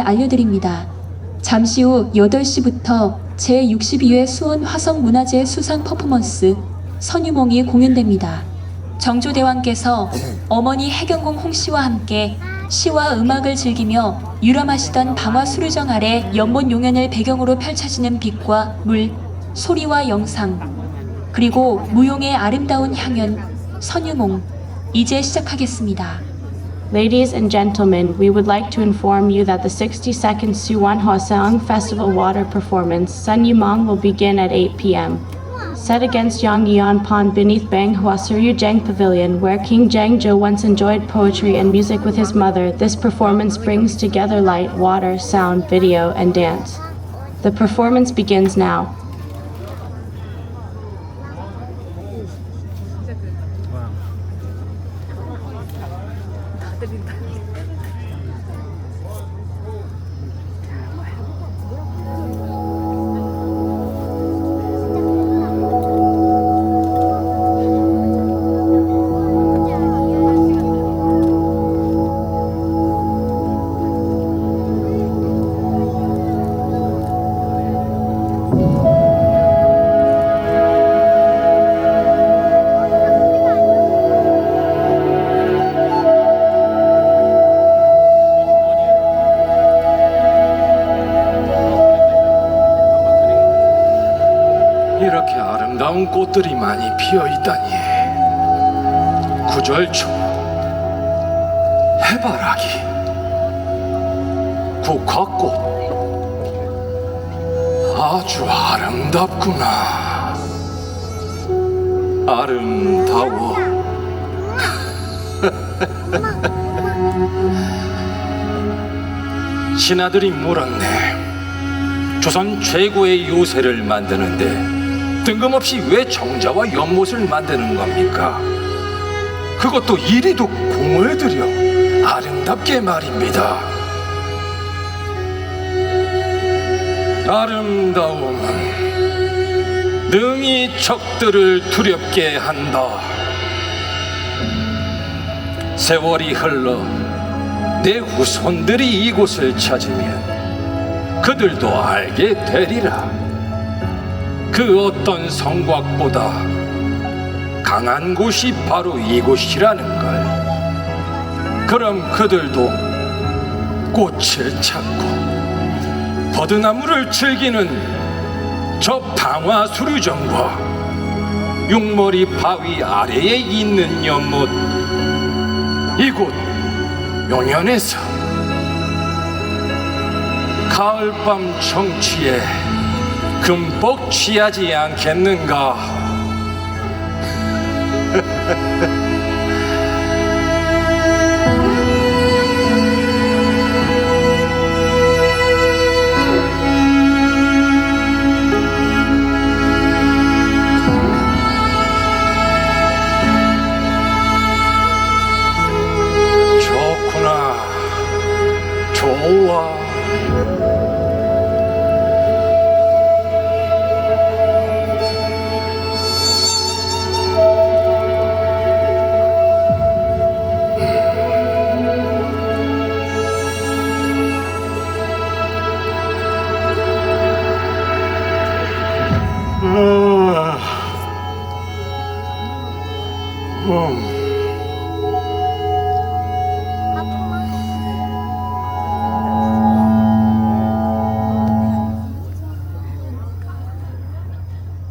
알려드립니다. 잠시 후 8시부터 제62회 수원 화성문화제 수상 퍼포먼스 선유몽이 공연됩니다. 정조대왕께서 어머니 해경궁 홍씨와 함께 시와 음악을 즐기며 유람하시던 방화 수류정 아래 연못 용연을 배경으로 펼쳐지는 빛과 물, 소리와 영상, 그리고 무용의 아름다운 향연, 선유몽, 이제 시작하겠습니다. Ladies and gentlemen, we would like to inform you that the 60-second Suwon Hwaseong Festival water performance Sun will begin at 8 p.m. Set against Yongyeon Pond beneath Bang Hwasuryu Jang Pavilion, where King Jangjo once enjoyed poetry and music with his mother, this performance brings together light, water, sound, video, and dance. The performance begins now. 드린다니 이렇게 아름다운 꽃들이 많이 피어 있다니. 구절초 해바라기. 국화꽃. 아주 아름답구나. 아름다워. 신하들이 물었네. 조선 최고의 요새를 만드는데 뜬금없이 왜 정자와 연못을 만드는 겁니까? 그것도 이리도 공을 들여 아름답게 말입니다. 아름다움은 능히 적들을 두렵게 한다. 세월이 흘러 내 후손들이 이곳을 찾으면 그들도 알게 되리라. 그 어떤 성곽보다 강한 곳이 바로 이곳이라는 걸. 그럼 그들도 꽃을 찾고 버드나무를 즐기는 저 방화 수류정과 육머리 바위 아래에 있는 연못 이곳 용연에서 가을밤 정취에 금복 취하지 않겠는가? Oh.